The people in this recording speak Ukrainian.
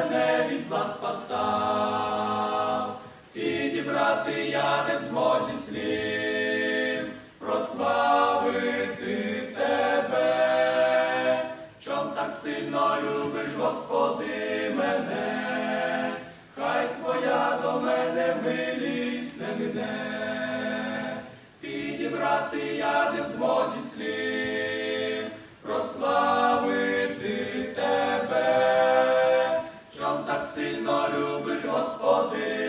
мене від зла спасав, підібрати я не в змозі слів, прославити тебе, чом так сильно любиш, Господи, мене, сильно любиш, Господи.